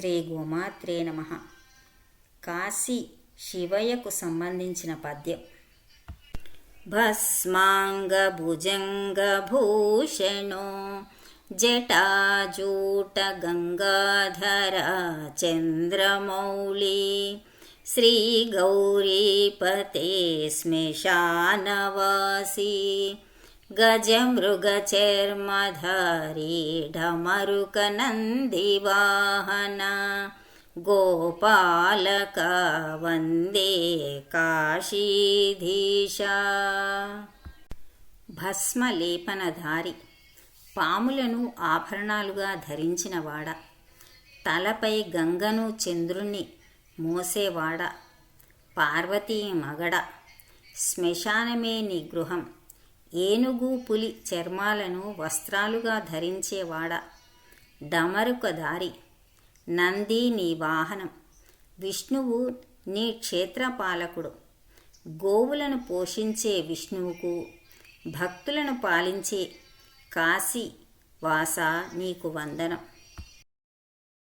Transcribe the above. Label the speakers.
Speaker 1: శ్రీ గోమాత్రే నమ. కాశీ శివయ్యకు సంబంధించిన పద్యం. భస్మాంగభుజంగభూషణో జటాజూట గంగాధర చంద్రమౌళి శ్రీ గౌరీపతే శ్మశానవాసీ గజమృగచర్మధారీ ఢమరుకనందివాహన గోపాలక వందే కాశీధీశా. భస్మలేపనధారి పాములను ఆభరణాలుగా ధరించినవాడ. తలపై గంగను చంద్రుణ్ణి మోసేవాడ. పార్వతీ మగడ. శ్మశానమే నీ గృహం ఏనుగు పులి చర్మాలను వస్త్రాలుగా ధరించేవాడ. డమరుక దారి. నంది నీ వాహనం. విష్ణువు నీ క్షేత్రపాలకుడు. గోవులను పోషించే విష్ణువుకు భక్తులను పాలించే కాశీ వాస నీకు వందనం.